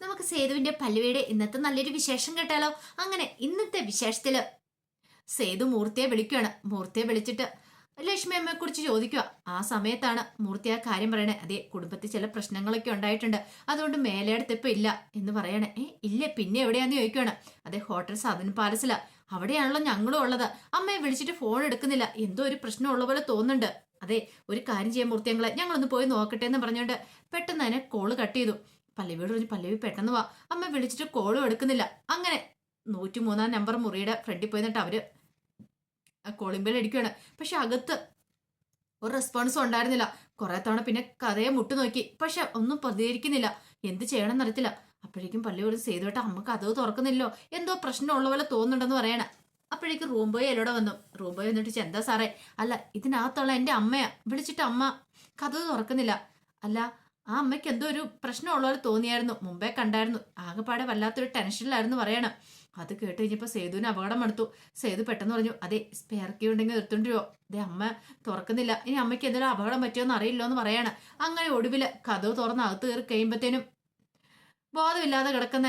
നമുക്ക് സേതുവിന്റെ പല്ലുവയുടെ ഇന്നത്തെ നല്ലൊരു വിശേഷം കേട്ടാലോ? അങ്ങനെ ഇന്നത്തെ വിശേഷത്തിൽ സേതു മൂർത്തിയെ വിളിക്കുകയാണ് മൂർത്തിയെ വിളിച്ചിട്ട് ലക്ഷ്മി അമ്മയെ കുറിച്ച് ചോദിക്കുക ആ സമയത്താണ് മൂർത്തി ആ കാര്യം പറയണേ. അതെ കുടുംബത്തിൽ ചില പ്രശ്നങ്ങളൊക്കെ ഉണ്ടായിട്ടുണ്ട്. അതുകൊണ്ട് മേലെടുത്ത് ഇപ്പൊ ഇല്ല എന്ന് പറയണേ. ഏ ഇല്ല. പിന്നെ എവിടെയാന്ന് ചോദിക്കുകയാണ് അതെ ഹോട്ടൽ സാധന പാലസില. അവിടെയാണല്ലോ ഞങ്ങളും ഉള്ളത്. അമ്മയെ വിളിച്ചിട്ട് ഫോൺ എടുക്കുന്നില്ല. എന്തോ ഒരു പ്രശ്നം ഉള്ള പോലെ തോന്നുന്നുണ്ട്. അതെ ഒരു കാര്യം ചെയ്യാൻ മൂർത്തിയങ്ങളെ ഞങ്ങളൊന്ന് പോയി നോക്കട്ടെ എന്ന് പറഞ്ഞുകൊണ്ട് പെട്ടെന്ന് തന്നെ കോൾ കട്ട് ചെയ്തു. പല്ലവിയോട് പറഞ്ഞു പല്ലവി പെട്ടെന്ന് വാ. അമ്മ വിളിച്ചിട്ട് കോളും എടുക്കുന്നില്ല. അങ്ങനെ നൂറ്റി മൂന്നാം നമ്പർ മുറിയുടെ ഫ്രണ്ടിൽ പോയി നിന്നിട്ട് അവർ കോളിംഗ് ബെൽ അടിക്കുകയാണ് പക്ഷെ അകത്ത് ഒരു റെസ്പോൺസും ഉണ്ടായിരുന്നില്ല. കുറെ തവണ പിന്നെ കഥയെ മുട്ടു നോക്കി. പക്ഷെ ഒന്നും പ്രതികരിക്കുന്നില്ല. എന്ത് ചെയ്യണമെന്ന് എന്നറിയത്തില്ല അപ്പോഴേക്കും പള്ളി ഒരു സേതുവേട്ട അമ്മയ്ക്ക് അത് തുറക്കുന്നില്ലോ എന്തോ പ്രശ്നമുള്ള പോലെ തോന്നുന്നുണ്ടെന്ന് പറയണ. അപ്പോഴേക്കും റൂം ബോയ് എല്ലോടെ വന്നു. റൂം ബോയ് ചോദിച്ചു, എന്താ സാറേ? അല്ല ഇതിനകത്തുള്ള എന്റെ അമ്മയാ. വിളിച്ചിട്ട് അമ്മ കഥ തുറക്കുന്നില്ല. അല്ല ആ അമ്മയ്ക്ക് എന്തോ ഒരു പ്രശ്നമുള്ള തോന്നിയായിരുന്നു. മുമ്പേ കണ്ടായിരുന്നു. ആകെപ്പാടെ വല്ലാത്തൊരു ടെൻഷനിലായിരുന്നു പറയണം. അത് കേട്ട് കഴിഞ്ഞപ്പോൾ സേതുവിന് അപകടം എടുത്തു സേതു പെട്ടെന്ന് പറഞ്ഞു അതെ സ്പെയർ കീ ഉണ്ടെങ്കിൽ എടുത്തോണ്ടിരോ അതെ അമ്മ തുറക്കുന്നില്ല. ഇനി അമ്മയ്ക്ക് എന്തെങ്കിലും അപകടം പറ്റുമോ അറിയില്ലോ എന്ന് പറയാണ്. അങ്ങനെ ഒടുവിൽ കഥവ് തുറന്ന് അകത്ത് കയറി കഴിയുമ്പത്തേനും ബോധമില്ലാതെ കിടക്കുന്ന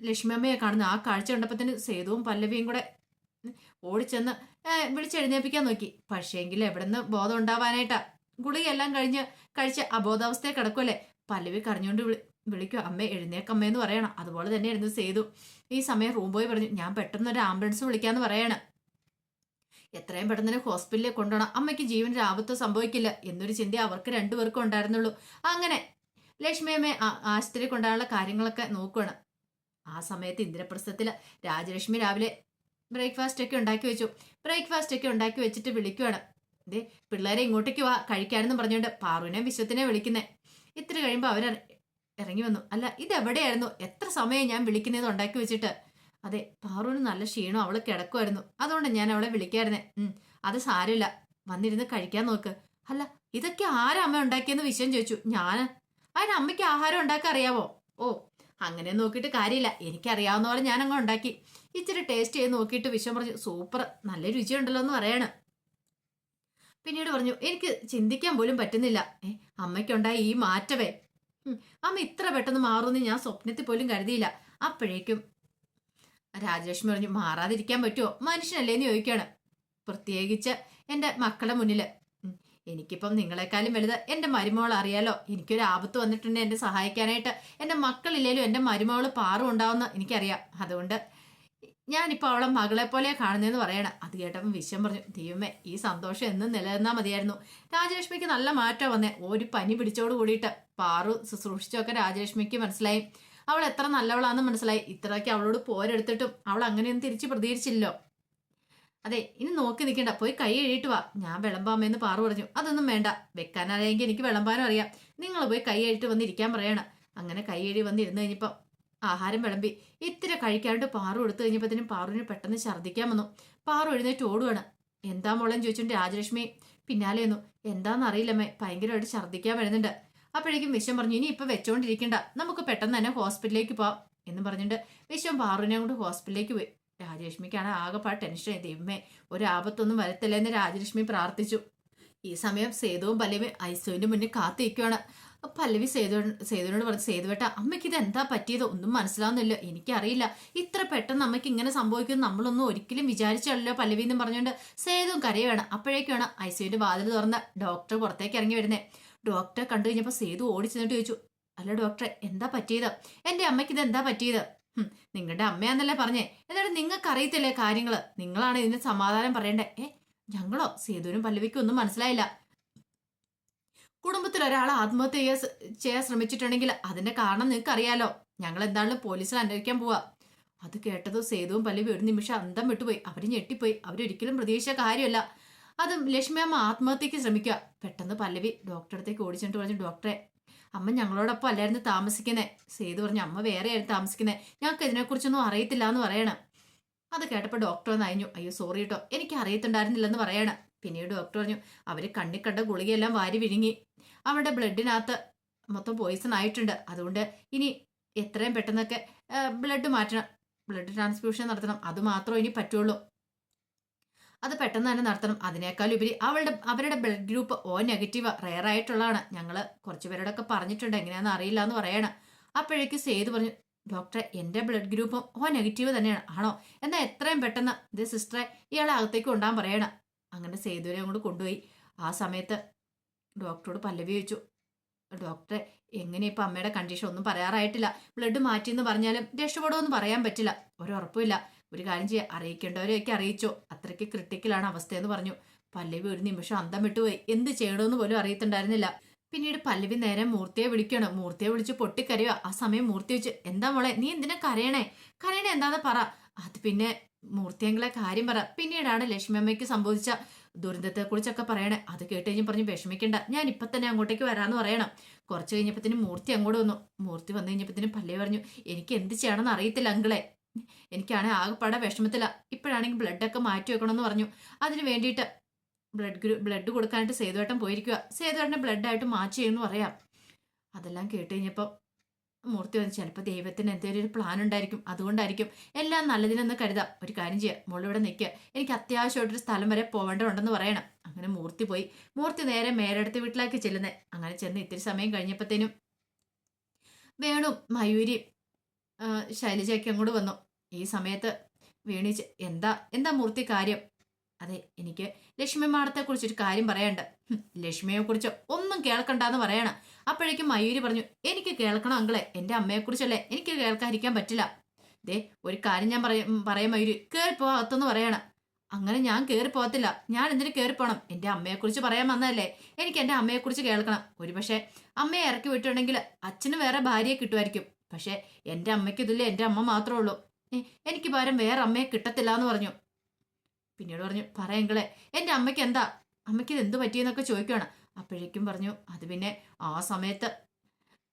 ലക്ഷ്മി അമ്മയെ കാണുന്ന. ആ കാഴ്ച കണ്ടപ്പത്തിന് സേതുവും പല്ലവിയും കൂടെ ഓടിച്ചെന്ന് വിളിച്ചെഴുന്നേപ്പിക്കാൻ നോക്കി. പക്ഷേങ്കിൽ എവിടെ നിന്ന് ബോധം ഉണ്ടാവാനായിട്ടാ. ഗുളികയെല്ലാം കഴിഞ്ഞ് കഴിച്ച് അബോധാവസ്ഥയെ കിടക്കുമല്ലേ പല്ലവി കരഞ്ഞുകൊണ്ട് വിളി വിളിക്കും എഴുന്നേക്കമ്മ എന്ന് പറയണം. അതുപോലെ തന്നെ തന്നെയായിരുന്നു ചെയ്തു ഈ സമയം റൂം ബോയ് പറഞ്ഞു ഞാൻ പെട്ടെന്ന് ഒരു ആംബുലൻസ് വിളിക്കാന്ന് പറയാണ്. എത്രയും പെട്ടെന്ന് ഹോസ്പിറ്റലിൽ കൊണ്ടുപോകണം അമ്മയ്ക്ക് ജീവൻ ആപത്ത് സംഭവിക്കില്ല. എന്നൊരു ചിന്ത അവർക്ക് രണ്ടുപേർക്കും ഉണ്ടായിരുന്നുള്ളൂ. അങ്ങനെ ലക്ഷ്മിയമ്മയെ അമ്മയെ ആശുപത്രി കൊണ്ടുപോകാനുള്ള കാര്യങ്ങളൊക്കെ നോക്കുകയാണ് ആ സമയത്ത് ഇന്ദ്രപ്രസ്ഥത്തിൽ രാജലക്ഷ്മി രാവിലെ ബ്രേക്ക്ഫാസ്റ്റ് ഒക്കെ ഉണ്ടാക്കി വെച്ചു. ബ്രേക്ക്ഫാസ്റ്റ് ഒക്കെ ഉണ്ടാക്കി വെച്ചിട്ട് വിളിക്കുവാണ്. ദേ പിള്ളേരെ ഇങ്ങോട്ടേക്ക് വാ കഴിക്കാനെന്ന് പറഞ്ഞുകൊണ്ട് പാറുവിനെ വിശ്വത്തിനെ വിളിക്കുന്നേ. ഇത്ര കഴിയുമ്പോൾ അവർ ഇറങ്ങി വന്നു. അല്ല ഇതെവിടെയായിരുന്നു? എത്ര സമയം ഞാൻ വിളിക്കുന്നത് ഉണ്ടാക്കി വെച്ചിട്ട്? അതെ പാറുവിന് നല്ല ക്ഷീണം അവൾ കിടക്കുമായിരുന്നു അതുകൊണ്ട് ഞാൻ അവളെ വിളിക്കായിരുന്നേ. അത് സാരമില്ല. വന്നിരുന്ന് കഴിക്കാൻ നോക്ക്. അല്ല ഇതൊക്കെ ആരാ അമ്മ ഉണ്ടാക്കിയെന്ന് വിഷയം ചോദിച്ചു. ഞാൻ അതിന് അമ്മയ്ക്ക് ആഹാരം ഉണ്ടാക്കാൻ അറിയാവോ? ഓ അങ്ങനെ നോക്കിയിട്ട് കാര്യമില്ല. എനിക്കറിയാവുന്ന പോലെ ഞാൻ അങ്ങ് ഉണ്ടാക്കി. ഇച്ചിരി ടേസ്റ്റ് ചെയ്ത് നോക്കിയിട്ട് വിഷം പറഞ്ഞു സൂപ്പർ നല്ല രുചിയുണ്ടല്ലോ എന്ന് പറയാണ്. പിന്നീട് പറഞ്ഞു എനിക്ക് ചിന്തിക്കാൻ പോലും പറ്റുന്നില്ല. ഏ അമ്മയ്ക്കുണ്ടായ ഈ മാറ്റവേ. അമ്മ ഇത്ര പെട്ടെന്ന് മാറുമെന്ന് ഞാൻ സ്വപ്നത്തിൽ പോലും കരുതിയില്ല. അപ്പോഴേക്കും രാജലക്ഷ്മി പറഞ്ഞു മാറാതിരിക്കാൻ പറ്റുമോ മനുഷ്യനല്ലേ എന്ന് ചോദിക്കുകയാണ്. പ്രത്യേകിച്ച് എന്റെ മക്കളുടെ മുന്നിൽ എനിക്കിപ്പം നിങ്ങളെക്കാളും വലുത് എന്റെ മരുമോൾ അറിയാലോ. എനിക്കൊരു ആപത്ത് വന്നിട്ടുണ്ട് എന്നെ സഹായിക്കാനായിട്ട്. എന്റെ മക്കളില്ലേലും എന്റെ മരുമോൾ പാറും ഉണ്ടാവുമെന്ന് എനിക്കറിയാം. അതുകൊണ്ട് ഞാനിപ്പോൾ അവളെ മകളെ പോലെ കാണുന്നതെന്ന് പറയണം. അത് കേട്ടപ്പോൾ വിശ്വം പറഞ്ഞു ദൈവമേ ഈ സന്തോഷം എന്നും നിലനിന്നാൽ മതിയായിരുന്നു. രാജലക്ഷ്മിക്ക് നല്ല മാറ്റം വന്നേ. ഒരു പനി പിടിച്ചോട് കൂടിയിട്ട് പാറു ശുശ്രൂഷിച്ചൊക്കെ രാജലക്ഷ്മിക്ക് മനസ്സിലായി. അവൾ എത്ര നല്ലവളാണെന്ന് മനസ്സിലായി. ഇത്രയ്ക്ക് അവളോട് പോരെടുത്തിട്ടും അവൾ അങ്ങനെയൊന്നും തിരിച്ച് പ്രതികരിച്ചില്ലല്ലോ. അതെ ഇനി നോക്കി നിൽക്കണ്ട. പോയി കൈ എഴുതിയിട്ട് വാ. ഞാൻ വിളമ്പാമെന്ന് പാറു പറഞ്ഞു. അതൊന്നും വേണ്ട. വെക്കാനറിയെങ്കിൽ എനിക്ക് വിളമ്പാനും അറിയാം. നിങ്ങൾ പോയി കൈ എഴുതിട്ട് വന്നിരിക്കാൻ പറയണം. അങ്ങനെ കൈ എഴുതി വന്നിരുന്ന് കഴിഞ്ഞപ്പോൾ ആഹാരം വിളമ്പി ഇത്തിരി കഴിക്കാണ്ട് പാറു എടുത്തു കഴിഞ്ഞപ്പോഴത്തേനും പാറുവിന് പെട്ടെന്ന് ഛർദ്ദിക്കാൻ വന്നു. പാറു എഴുന്നേറ്റ് ഓടുവാണ്. എന്താ മോളെന്ന് ചോദിച്ചോണ്ട് രാജലക്ഷ്മി പിന്നാലെ വന്നു എന്താണെന്ന് അറിയില്ലമ്മേ ഭയങ്കരമായിട്ട് ഛർദ്ദിക്കാൻ വരുന്നുണ്ട്. അപ്പോഴേക്കും വിശ്വം പറഞ്ഞു ഇനി ഇപ്പൊ വെച്ചോണ്ടിരിക്കണ്ട. നമുക്ക് പെട്ടെന്ന് തന്നെ ഹോസ്പിറ്റലിലേക്ക് പോവാം. എന്ന് പറഞ്ഞിട്ട് വിശ്വം പാറുവിനെ കൊണ്ട് ഹോസ്പിറ്റലിലേക്ക് പോയി. രാജലക്ഷ്മിക്കാണ് ആകെപ്പാട് ടെൻഷൻ ദൈവമേ ഒരു ആപത്തൊന്നും വരത്തില്ല എന്ന് രാജലക്ഷ്മി പ്രാർത്ഥിച്ചു. ഈ സമയം സേതുവും പല്ലവിയും ഐസുവിന്റെ മുന്നിൽ പല്ലവി സേതു സേതുവിനോട് പറഞ്ഞു സേതുവേട്ട അമ്മയ്ക്ക് ഇത് എന്താ പറ്റിയത്? ഒന്നും മനസ്സിലാവുന്നില്ല. എനിക്കറിയില്ല. ഇത്ര പെട്ടെന്ന് അമ്മയ്ക്ക് ഇങ്ങനെ സംഭവിക്കുമെന്ന് നമ്മളൊന്നും ഒരിക്കലും വിചാരിച്ചല്ലോ പല്ലവി എന്നും പറഞ്ഞുകൊണ്ട് സേതുവും കരയുവാണ്. അപ്പോഴേക്കാണ് യുടെ വാതിൽ തുറന്ന് ഡോക്ടർ പുറത്തേക്ക് ഇറങ്ങി വരുന്നത് ഡോക്ടറെ കണ്ടു കഴിഞ്ഞപ്പോൾ സേതു ഓടി ചെന്നിട്ട് ചോദിച്ചു അല്ല ഡോക്ടറെ എന്താ പറ്റിയത്? എന്റെ അമ്മയ്ക്ക് ഇത് എന്താ പറ്റിയത് നിങ്ങളുടെ അമ്മയാന്നല്ലേ പറഞ്ഞേ. എന്നിട്ട് നിങ്ങൾക്ക് അറിയത്തില്ലേ കാര്യങ്ങൾ? നിങ്ങളാണ് ഇതിന് സമാധാനം പറയണ്ടേ? ഏ ഞങ്ങളോ? സേതുവിനും പല്ലവിക്കും ഒന്നും മനസ്സിലായില്ല. കുടുംബത്തിൽ ഒരാൾ ആത്മഹത്യ ചെയ്യാൻ ശ്രമിച്ചിട്ടുണ്ടെങ്കിൽ അതിന്റെ കാരണം നിങ്ങൾക്ക് അറിയാലോ ഞങ്ങൾ എന്താണെങ്കിലും പോലീസിൽ അന്വേഷിക്കാൻ പോവാ. അത് കേട്ടതും സേതുവും പല്ലവി ഒരു നിമിഷം അന്തം വിട്ടുപോയി. അവർ ഞെട്ടിപ്പോയി. അവരൊരിക്കലും പ്രതീക്ഷിച്ച കാര്യമല്ല. അതും ലക്ഷ്മി അമ്മ ആത്മഹത്യക്ക് ശ്രമിക്കുക പെട്ടെന്ന് പല്ലവി ഡോക്ടറടുത്തേക്ക് ഓടിച്ചിട്ട് പറഞ്ഞു ഡോക്ടറെ അമ്മ ഞങ്ങളോടൊപ്പം അല്ലായിരുന്നു താമസിക്കുന്നേ. സേതു പറഞ്ഞു അമ്മ വേറെ ആയിരുന്നു താമസിക്കുന്നേ. ഞങ്ങൾക്ക് ഇതിനെക്കുറിച്ചൊന്നും അറിയത്തില്ല എന്ന് പറയണം. അത് കേട്ടപ്പോൾ ഡോക്ടർ ഒന്ന് അയഞ്ഞു അയ്യോ സോറി കേട്ടോ എനിക്ക് അറിയത്തുണ്ടായിരുന്നില്ലെന്ന് പറയണം. പിന്നീട് ഡോക്ടർ പറഞ്ഞു അവർ കണ്ണിക്കണ്ട ഗുളികയെല്ലാം വാരി വിഴുങ്ങി. അവരുടെ ബ്ലഡിനകത്ത് മൊത്തം പോയിസൺ ആയിട്ടുണ്ട്. അതുകൊണ്ട് ഇനി എത്രയും പെട്ടെന്നൊക്കെ ബ്ലഡ് മാറ്റണം. ബ്ലഡ് ട്രാൻസ്ഫ്യൂഷൻ നടത്തണം. അത് മാത്രമേ ഇനി പറ്റുള്ളൂ. അത് പെട്ടെന്ന് തന്നെ നടത്തണം. അതിനേക്കാൾ ഉപരി അവളുടെ അവരുടെ blood group O negative rare ആയിട്ടുള്ളതാണ്. ഞങ്ങൾ കുറച്ച് പേരോടൊക്കെ പറഞ്ഞിട്ടുണ്ട്. എങ്ങനെയാണെന്ന് അറിയില്ല എന്ന് പറയണം. അപ്പോഴേക്ക് സേതു പറഞ്ഞു ഡോക്ടറെ എന്റെ ബ്ലഡ് ഗ്രൂപ്പും ഓ നെഗറ്റീവ് തന്നെയാണ്. ആണോ? എന്നാൽ എത്രയും പെട്ടെന്ന് ഇത് സിസ്റ്ററെ ഇയാളെ അകത്തേക്ക് കൊണ്ടാൻ പറയണം. അങ്ങനെ സേതുവിനെ അങ്ങോട്ട് കൊണ്ടുപോയി. ആ സമയത്ത് ഡോക്ടറോട് പല്ലവി ചോദിച്ചു. ഡോക്ടറെ എങ്ങനെ ഇപ്പം അമ്മയുടെ കണ്ടീഷൻ ഒന്നും പറയാറായിട്ടില്ല. ബ്ലഡ് മാറ്റിയെന്ന് പറഞ്ഞാലും രക്ഷപ്പെടുമെന്ന് പറയാൻ പറ്റില്ല. ഒരുറപ്പുമില്ല ഒരു കാര്യം ചെയ്യുക അറിയിക്കേണ്ടവരെയൊക്കെ അറിയിച്ചോ. അത്രയ്ക്ക് ക്രിട്ടിക്കലാണ് അവസ്ഥയെന്ന് പറഞ്ഞു. പല്ലവി ഒരു നിമിഷം അന്തം വിട്ടുപോയി എന്ത് ചെയ്യണമെന്ന് പോലും അറിയത്തുണ്ടായിരുന്നില്ല. പിന്നീട് പല്ലവി നേരെ മൂർത്തിയെ വിളിക്കണം. മൂർത്തിയെ വിളിച്ച് പൊട്ടിക്കരയോ ആ സമയം മൂർത്തി വെച്ച് എന്താ മോളെ നീ എന്തിനാ കരയണേ? കരയണേ എന്താന്ന് പറ. അത് പിന്നെ മൂർത്തിയങ്ങളെ കാര്യം പറ. പിന്നീടാണ് ലക്ഷ്മി അമ്മയ്ക്ക് സംഭവിച്ച ദുരന്തത്തെ കുറിച്ചൊക്കെ പറയണേ. അത് കേട്ട് കഴിഞ്ഞ് പറഞ്ഞ് വിഷമിക്കണ്ട. ഞാൻ ഇപ്പൊ തന്നെ അങ്ങോട്ടേക്ക് വരാന്ന് പറയണം. കുറച്ച് കഴിഞ്ഞപ്പത്തിന് മൂർത്തി അങ്ങോട്ട് വന്നു. മൂർത്തി വന്നു കഴിഞ്ഞപ്പത്തിന് പല്ലേ പറഞ്ഞു എനിക്ക് എന്ത് ചെയ്യണമെന്ന് അറിയത്തില്ല അങ്കിളെ. എനിക്കാണെങ്കിൽ ആകെപ്പാടെ വിഷമത്തില്ല ഇപ്പോഴാണെങ്കിൽ ബ്ലഡൊക്കെ മാറ്റി വെക്കണമെന്ന് പറഞ്ഞു. അതിന് വേണ്ടിയിട്ട് ബ്ലഡ് ഗ്രൂ ബ്ലഡ് കൊടുക്കാനായിട്ട് സേതുവേട്ടൻ പോയിരിക്കുക സേതുവേട്ടനെ ബ്ലഡായിട്ട് മാച്ച് ചെയ്യുമെന്ന് പറയാം. അതെല്ലാം കേട്ട് കഴിഞ്ഞപ്പോൾ മൂർത്തി വന്ന് ചിലപ്പോൾ ദൈവത്തിന് എന്തെങ്കിലും ഒരു പ്ലാൻ ഉണ്ടായിരിക്കും. അതുകൊണ്ടായിരിക്കും എല്ലാം നല്ലതിനെന്ന് കരുതാം. ഒരു കാര്യം ചെയ്യാം. മോളിവിടെ നിൽക്കുക എനിക്ക് അത്യാവശ്യമായിട്ടൊരു സ്ഥലം വരെ പോകേണ്ടതുണ്ടെന്ന് പറയണം. അങ്ങനെ മൂർത്തി പോയി. മൂർത്തി നേരെ മേലെടുത്ത് വീട്ടിലേക്ക് ചെല്ലുന്നത് അങ്ങനെ ചെന്ന് ഇത്തിരി സമയം കഴിഞ്ഞപ്പോഴത്തേനും വേണു മയൂരി ശൈലജയൊക്കെ അങ്ങോട്ട് വന്നു. ഈ സമയത്ത് വീണിച്ച് എന്താ എന്താ മൂർത്തി കാര്യം? അതെ എനിക്ക് ലക്ഷ്മി മാഡത്തെ കുറിച്ചൊരു കാര്യം ലക്ഷ്മിയെക്കുറിച്ച് ലക്ഷ്മിയെ കുറിച്ച് ഒന്നും കേൾക്കണ്ടെന്ന് പറയണം. അപ്പോഴേക്കും മയൂരി പറഞ്ഞു എനിക്ക് കേൾക്കണം അങ്കളെ എന്റെ അമ്മയെക്കുറിച്ചല്ലേ എനിക്ക് കേൾക്കാതിരിക്കാൻ പറ്റില്ല. ദേ ഒരു കാര്യം ഞാൻ പറയും പറയാം മയൂരി കയറിപ്പോ പോകത്തെന്ന് പറയണം. അങ്ങനെ ഞാൻ കയറി പോകത്തില്ല ഞാൻ എന്തിനു കയറി പോകണം എന്റെ അമ്മയെക്കുറിച്ച് പറയാൻ വന്നതല്ലേ എനിക്ക് എന്റെ അമ്മയെക്കുറിച്ച് കേൾക്കണം. ഒരുപക്ഷെ അമ്മയെ ഇറക്കി വിട്ടുണ്ടെങ്കിൽ അച്ഛന് വേറെ ഭാര്യയെ കിട്ടുമായിരിക്കും. പക്ഷേ എന്റെ അമ്മയ്ക്ക് ഇതില്ല എന്റെ അമ്മ മാത്രമേ ഉള്ളൂ. എനിക്ക് പകരം വേറെ അമ്മയെ കിട്ടത്തില്ല എന്ന് പറഞ്ഞു. പിന്നീട് പറഞ്ഞു പറയെങ്കിലേ എന്റെ അമ്മയ്ക്ക് എന്താ? അമ്മയ്ക്ക് ഇത് എന്ത് പറ്റിയെന്നൊക്കെ ചോദിക്കുകയാണ് അപ്പോഴേക്കും പറഞ്ഞു അത് പിന്നെ ആ സമയത്ത്.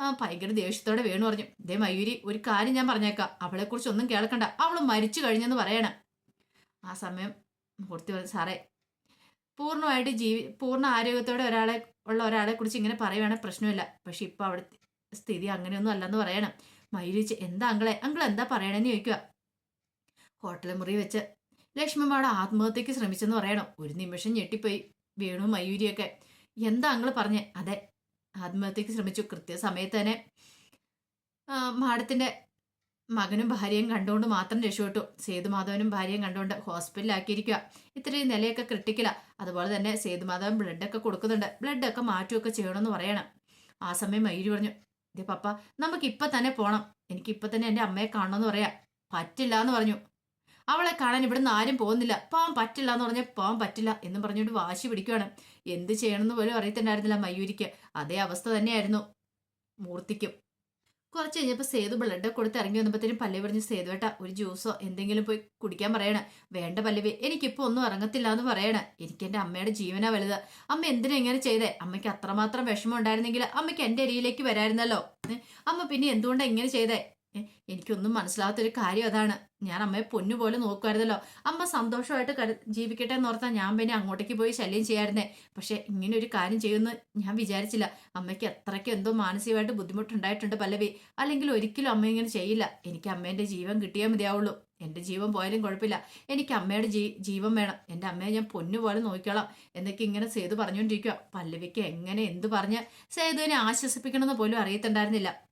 ആ ഭയങ്കര ദേഷ്യത്തോടെ വേണു പറഞ്ഞു ദേ മയൂരി ഒരു കാര്യം ഞാൻ പറഞ്ഞേക്കാം. അവളെക്കുറിച്ച് ഒന്നും കേൾക്കണ്ട. അവൾ മരിച്ചു കഴിഞ്ഞെന്ന് പറയണം. ആ സമയം മുഹൂർത്തി പറഞ്ഞു സാറേ പൂർണമായിട്ട് ജീവി പൂർണ ആരോഗ്യത്തോടെ ഒരാളെ ഉള്ള ഒരാളെ കുറിച്ച് ഇങ്ങനെ പറയുവാണെങ്കിൽ പ്രശ്നമില്ല. പക്ഷെ ഇപ്പൊ അവിടെ സ്ഥിതി അങ്ങനെയൊന്നും അല്ലെന്ന് പറയണം. മയൂരിച്ച് എന്താ അങ്കളെ? അങ്കിൾ എന്താ പറയണെന്ന് ചോദിക്കുക ഹോട്ടൽ മുറി വെച്ച് ലക്ഷ്മിമാട് ആത്മഹത്യക്ക് ശ്രമിച്ചെന്ന് പറയണം. ഒരു നിമിഷം ഞെട്ടിപ്പോയി വേണു മയൂരിയൊക്കെ. എന്താ അങ്ങൾ പറഞ്ഞേ? അതെ. ആത്മഹത്യക്ക് ശ്രമിച്ചു. കൃത്യസമയത്ത് തന്നെ മാഡത്തിന്റെ മകനും ഭാര്യയും കണ്ടുകൊണ്ട് മാത്രം രക്ഷപ്പെട്ടു. സേതുമാധവനും ഭാര്യയും കണ്ടുകൊണ്ട് ഹോസ്പിറ്റലിലാക്കിയിരിക്കുക ഇത്രയും നിലയൊക്കെ ക്രിട്ടിക്കലാണ് അതുപോലെ തന്നെ സേതുമാധവൻ ബ്ലഡൊക്കെ കൊടുക്കുന്നുണ്ട്. ബ്ലഡൊക്കെ മാറ്റുമൊക്കെ ചെയ്യണമെന്ന് പറയണം. ആ സമയം മയിരി പറഞ്ഞു ഇതേ പപ്പ നമുക്ക് ഇപ്പം തന്നെ പോകണം എനിക്കിപ്പം തന്നെ എന്റെ അമ്മയെ കാണണമെന്ന് പറയാം. പറ്റില്ല എന്ന് പറഞ്ഞു. അവളെ കാണാൻ ഇവിടുന്ന് ആരും പോകുന്നില്ല. പോവാൻ പറ്റില്ല എന്ന് പറഞ്ഞാൽ പോവാൻ പറ്റില്ല എന്ന് പറഞ്ഞുകൊണ്ട് വാശി പിടിക്കുകയാണ് എന്ത് ചെയ്യണമെന്ന് പോലും അറിയത്തുണ്ടായിരുന്നില്ല മയൂരിക്ക്. അതേ അവസ്ഥ തന്നെയായിരുന്നു മൂർത്തിക്കും. കുറച്ച് കഴിഞ്ഞപ്പോൾ സേതു ബ്ലഡ് കൊടുത്ത് ഇറങ്ങി വന്നപ്പോഴത്തേനും പല്ലവി പറഞ്ഞ് സേതുവേട്ട ഒരു ജ്യൂസോ എന്തെങ്കിലും പോയി കുടിക്കാൻ പറയണ. വേണ്ട പല്ലവി എനിക്കിപ്പോൾ ഒന്നും ഇറങ്ങത്തില്ല എന്ന് പറയണ. എനിക്ക് എന്റെ അമ്മയുടെ ജീവനാ വലുത്. അമ്മ എന്തിനാ ഇങ്ങനെ ചെയ്തേ? അമ്മയ്ക്ക് അത്രമാത്രം വിഷമം ഉണ്ടായിരുന്നെങ്കിൽ അമ്മയ്ക്ക് എന്റെ അരിയിലേക്ക് വരായിരുന്നല്ലോ. അമ്മ പിന്നെ എന്തുകൊണ്ടാണ് ഇങ്ങനെ ചെയ്തേ? എനിക്കൊന്നും മനസ്സിലാകാത്തൊരു കാര്യം അതാണ്. ഞാൻ അമ്മയെ പൊന്നുപോലെ നോക്കുമായിരുന്നല്ലോ അമ്മ സന്തോഷമായിട്ട് ജീവിക്കട്ടെ എന്ന് ഓർത്താൽ ഞാൻ പിന്നെ അങ്ങോട്ടേക്ക് പോയി ശല്യം ചെയ്യായിരുന്നേ. പക്ഷെ ഇങ്ങനെ ഒരു കാര്യം ചെയ്യുമെന്ന് ഞാൻ വിചാരിച്ചില്ല. അമ്മയ്ക്ക് അത്രയ്ക്ക് എന്തോ മാനസികമായിട്ട് ബുദ്ധിമുട്ടുണ്ടായിട്ടുണ്ട് പല്ലവി. അല്ലെങ്കിൽ ഒരിക്കലും അമ്മ ഇങ്ങനെ ചെയ്യില്ല. എനിക്ക് അമ്മേന്റെ ജീവൻ കിട്ടിയേ മതിയാവുള്ളൂ. എന്റെ ജീവൻ പോയാലും കുഴപ്പമില്ല. എനിക്ക് അമ്മയുടെ ജീ ജീവൻ വേണം. എന്റെ അമ്മയെ ഞാൻ പൊന്നു പോലെ നോക്കിക്കോളാം. എന്നൊക്കെ ഇങ്ങനെ സേതു പറഞ്ഞുകൊണ്ടിരിക്കുക പല്ലവിക്ക് എങ്ങനെ എന്ത് പറഞ്ഞ് സേതുവിനെ ആശ്വസിപ്പിക്കണമെന്ന് പോലും അറിയത്തുണ്ടായിരുന്നില്ല.